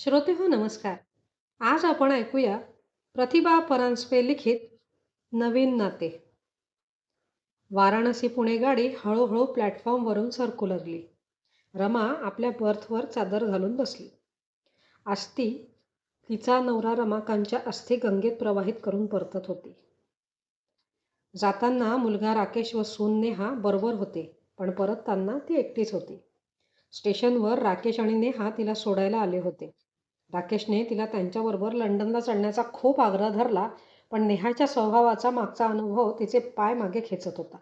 श्रोते हो नमस्कार. आज आपण ऐकूया प्रतिभा परांजपे लिखित नवीन नाते. वाराणसी पुणे गाडी हळूहळू प्लॅटफॉर्मवरून सरकू लागली रमा आपल्या बर्थवर चादर घालून बसली. आस्ती तिचा नवरा रमाकांच्या अस्थी गंगेत प्रवाहित करून परतत होती. जाताना मुलगा राकेश व सून नेहा बरोबर होते पण परतताना ती एकटीच होती. स्टेशनवर राकेश आणि नेहा तिला सोडायला आले होते. राकेशने तिला त्यांच्याबरोबर लंडनला चढण्याचा खूप आग्रह धरला पण नेहाच्या स्वभावाचा मागचा अनुभव तिचे पाय मागे खेचत होता.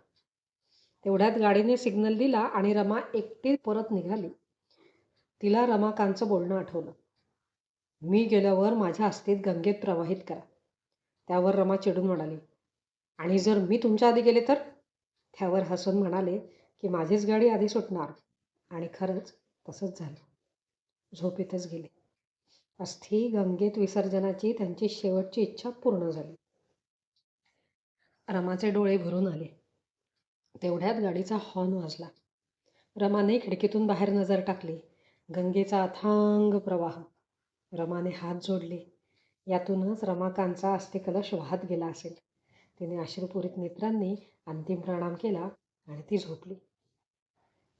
तेवढ्यात गाडीने सिग्नल दिला आणि रमा एकटी परत निघाली. तिला रमाकांतचं बोलणं आठवलं. मी गेल्यावर माझ्या अस्थित गंगेत प्रवाहित करा. त्यावर रमा चिडून म्हणाली आणि जर मी तुमच्या आधी गेले तर? त्यावर हसून म्हणाले की माझीच गाडी आधी सुटणार. आणि खरंच तसंच झालं. झोपेतच गेले. अस्थी गंगेत विसर्जनाची त्यांची शेवटची इच्छा पूर्ण झाली. रमाचे डोळे भरून आले. तेवढ्यात गाडीचा हॉर्न वाजला. रमाने खिडकीतून बाहेर नजर टाकली. गंगेचा अथांग प्रवाह. रमाने हात जोडले. यातूनच रमाकांचा अस्थिकलश वाहत गेला असेल. तिने अश्रुपुरित नेत्रांनी अंतिम प्रणाम केला आणि ती झोपली.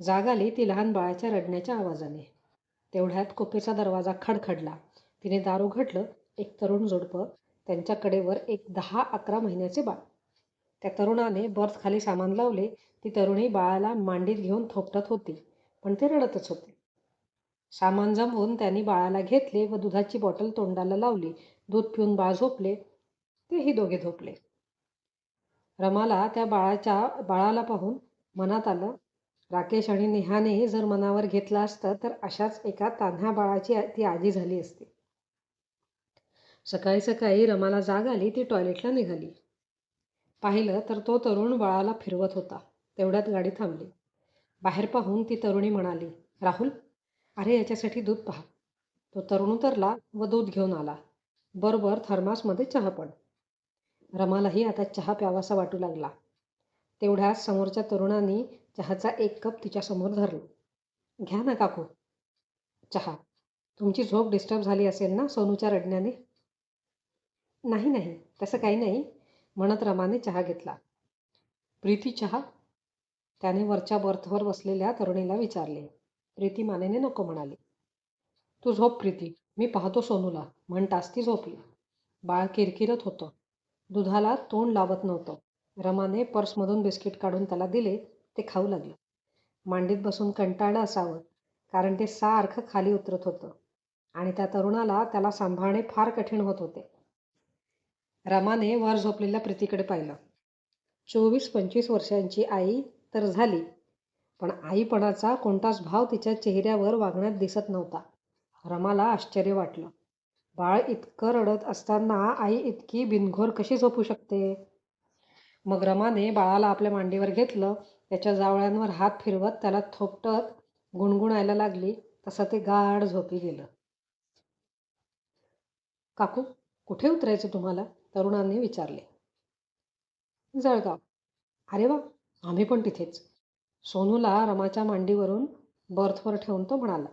जाग आली ती लहान बाळाच्या रडण्याच्या आवाजाने. तेवढ्यात कोपेचा दरवाजा खडखडला. तिने दार उघडलं एक तरुण जोडपं त्यांच्याकडे वर एक दहा अकरा महिन्याचे बाळ. त्या तरुणाने बर्थ खाली सामान लावले ती तरुणी बाळाला मांडीत घेऊन थोपटत होती पण ते रडतच होते. सामान जमवून त्यांनी बाळाला घेतले व दुधाची बॉटल तोंडाला लावली दूध पिऊन बाळ झोपले तेही दोघे झोपले. रमाला त्या बाळाच्या बाळाला पाहून मनात आलं राकेश आणि नेहाने जर मनावर घेतलं असतं तर अशाच एका तान्ह्या बाळाची ती आजी झाली असती. सकाळी सकाळी रमाला जाग आली ती टॉयलेटला निघाली. पाहिलं तर तो तरुण बाळाला फिरवत होता. तेवढ्यात गाडी थांबली. बाहेर पाहून ती तरुणी म्हणाली राहुल अरे याच्यासाठी दूध पहा. तो तरुण उतरला व दूध घेऊन आला. बरोबर थर्मासमध्ये चहा पण. रमालाही आता चहा प्यावासा वाटू लागला. तेवढ्यात समोरच्या तरुणांनी चहाचा एक कप तिच्यासमोर धरला. घ्या ना काकू. चहा? तुमची झोप डिस्टर्ब झाली असेल ना सोनूच्या रडण्याने? नाही नाही. तसं काही नाही. म्हणत रमाने चहा घेतला. प्रीती चहा? त्याने वरच्या बर्थवर बसलेल्या तरुणीला विचारले. प्रीती मानेने नको म्हणाली. तू झोप प्रीती. मी पाहतो सोनूला. म्हणतास ती झोपली. बाळ किरकिरत होतं. दुधाला तोंड लावत नव्हतं. रमाने पर्समधून बिस्किट काढून त्याला दिले. ते खाऊ लागलं. मांडीत बसून कंटाळलं असावं कारण ते सारखं खाली उतरत होतं. आणि त्या तरुणाला त्याला सांभाळणे फार कठीण होत होते. रमाने वर झोपलेल्या प्रीतीकडे पाहिलं. चोवीस पंचवीस वर्षांची आई तर झाली पण आईपणाचा कोणताच भाव तिच्या चेहऱ्यावर वागण्यात दिसत नव्हता. रमाला आश्चर्य वाटलं. बाळ इतकं रडत असताना आई इतकी बिनघोर कशी झोपू शकते? मग रमाने बाळाला आपल्या मांडीवर घेतलं त्याच्या जावळ्यांवर हात फिरवत त्याला थोपटत गुणगुणायला लागली तसं ते गाढ झोपी गेलं. काकू कुठे उतरायचं तुम्हाला? तरुणांनी विचारले. जळगाव. अरे वा आम्ही पण तिथेच. सोनूला रमाच्या मांडीवरून बर्थवर ठेवून तो म्हणाला.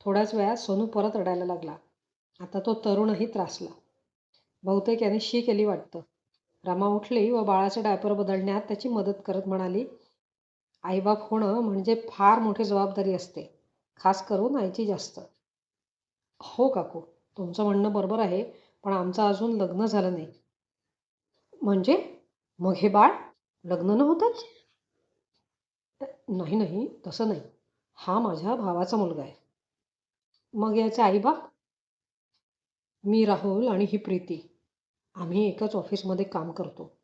थोड्याच वेळात सोनू परत रडायला लागला. आता तो तरुणही त्रासला. बहुतेक याने शी केली वाटतं. रमा उठली व बाळाचे डायपर बदलण्यात त्याची मदत करत म्हणाली आईबाप होणं म्हणजे फार मोठी जबाबदारी असते खास करून आईची जास्त. हो काकू. तुमचं म्हणणं बरोबर आहे. पण आमचं अजून लग्न झालं नाही. म्हणजे? मग हे बाळ लग्न नव्हतंच नाही नाही तसं नाही. हा माझ्या भावाचा मुलगा आहे. मग याचे आईबाप? मी राहुल आणि ही प्रीती. आम्ही एकाच ऑफिसमध्ये काम करतो.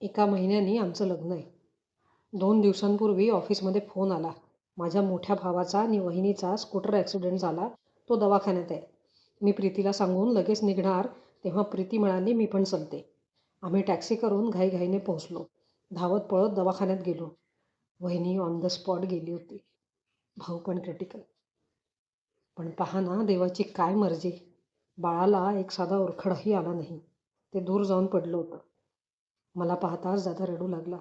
एका महिन्याने आमचं लग्न आहे. दोन दिवसांपूर्वी ऑफिसमध्ये फोन आला. माझ्या मोठ्या भावाचा आणि वहिनीचा स्कूटर ॲक्सिडेंट झाला. तो दवाखान्यात आहे. मी प्रीतीला सांगून लगेच निघणार तेव्हा प्रीती म्हणाली मी पण चलते. आम्ही टॅक्सी करून घाईघाईने पोहोचलो. धावत पळत दवाखान्यात गेलो. वहिनी ऑन द स्पॉट गेली होती. भाऊ पण क्रिटिकल पण पहा ना देवाची काय मर्जी. बाळाला एक साधा ओरखडाही आला नाही. ते दूर जाऊन पडलं होतं. मला पाहताच दादा रडू लागला.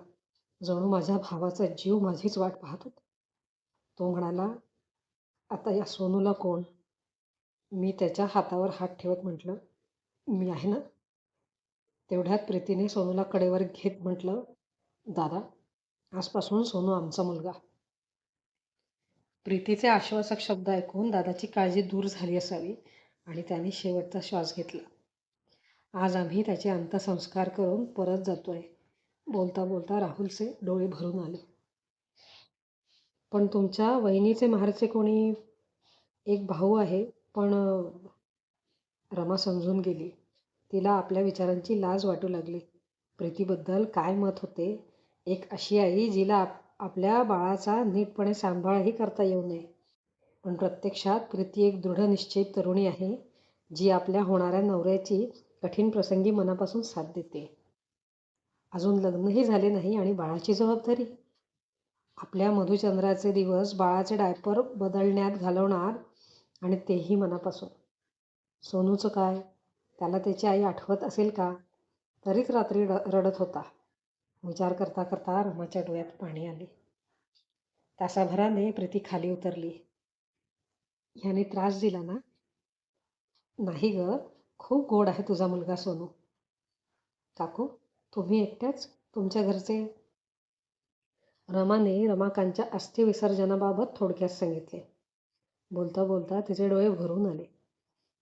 जणू माझ्या भावाचा जीव माझीच वाट पाहत होता. तो म्हणाला आता या सोनूला कोण? मी त्याच्या हातावर हात ठेवत म्हटलं मी आहे ना? तेवढ्यात प्रीतीने सोनूला कडेवर घेत म्हटलं दादा आजपासून सोनू आमचा मुलगा. प्रीतीचे आश्वासक शब्द ऐकून दादाची काळजी दूर झाली असावी आणि त्याने शेवटचा श्वास घेतला. आज आम्ही त्याचे अंत्यसंस्कार करून परत जातोय बोलता बोलता राहुलचे डोळे भरून आले. पण तुमच्या वहिनीचे महारचे कोणी एक भाऊ आहे पण रमा समजून गेली. तिला आपल्या विचारांची लाज वाटू लागली. प्रीतीबद्दल काय मत होते? एक अशी आई जिला आप आपल्या बाळाचा नीटपणे सांभाळही करता येऊ नये. पण प्रत्यक्षात प्रीती एक दृढ निश्चय तरुणी आहे जी आपल्या होणाऱ्या नवऱ्याची कठीण प्रसंगी मनापासून साथ देते. अजून लग्नही झाले नाही आणि बाळाची जबाबदारी? आपल्या मधुचंद्राचे दिवस बाळाचे डायपर बदलण्यात घालवणार आणि तेही मनापासून. सोनूचं काय? त्याला त्याची आई आठवत असेल का? तरीच रात्री रडत होता. विचार करता करता रमाच्या डोळ्यात पाणी आले. तासाभराने प्रीती खाली उतरली. ह्याने त्रास दिला ना? नाही ग खूप गोड आहे तुझा मुलगा सोनू. काकू तुम्ही एकट्याच तुमच्या घरचे? रमाने रमाकांच्या अस्थि विसर्जनाबाबत थोडक्यात सांगितले. बोलता बोलता तिचे डोळे भरून आले.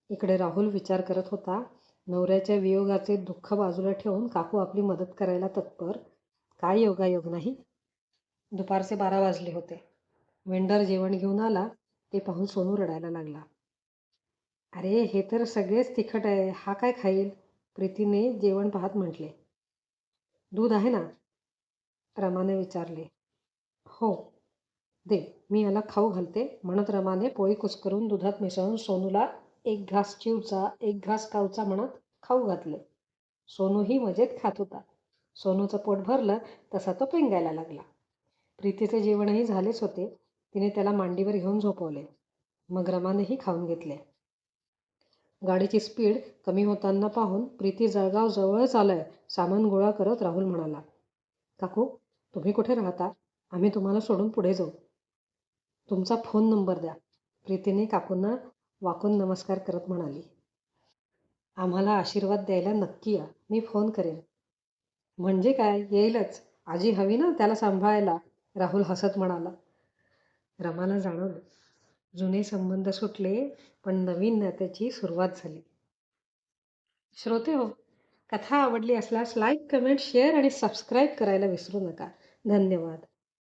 इकडे राहुल विचार करत होता नवऱ्याच्या वियोगाचे दुःख बाजूला ठेवून काकू आपली मदत करायला तत्पर? काय योगायोग नाही? दुपारचे बारा वाजले होते. वेंडर जेवण घेऊन आला ते पाहून सोनू रडायला लागला. अरे हे तर सगळेच तिखट आहे हा काय खाईल? प्रीतीने जेवण पाहत म्हटले. दूध आहे ना? रमाने विचारले. हो. दे मी याला खाऊ घालते. म्हणत रमाने पोळी कुस्करून दुधात मिसळून सोनूला एक घास चिवचा एक घास कावचा म्हणत खाऊ घातले. सोनूही मजेत खात होता. सोनूचं पोट भरलं तसा तो पेंगायला लागला. प्रीतीचे जेवणही झालेच होते. तिने त्याला मांडीवर घेऊन झोपवले. मग रमानेही खाऊन घेतले. गाडीची स्पीड कमी होताना पाहून प्रीती जळगाव जवळच आलंय सामान गोळा करत राहुल म्हणाला काकू तुम्ही कुठे राहता? आम्ही तुम्हाला सोडून पुढे जाऊ. तुमचा फोन नंबर द्या. प्रीतीने काकूंना वाकून नमस्कार करत म्हणाली. आम्हाला आशीर्वाद द्यायला नक्की या. मी फोन करेन. म्हणजे काय? येईलच. आजी हवी ना त्याला सांभाळायला? राहुल हसत म्हणाला. रमाला जाणवलं. जुने संबंध सुटले पण नवीन नात्याची सुरुवात झाली. श्रोते हो कथा आवडली असल्यास लाईक कमेंट शेअर आणि सबस्क्राईब करायला विसरू नका. धन्यवाद.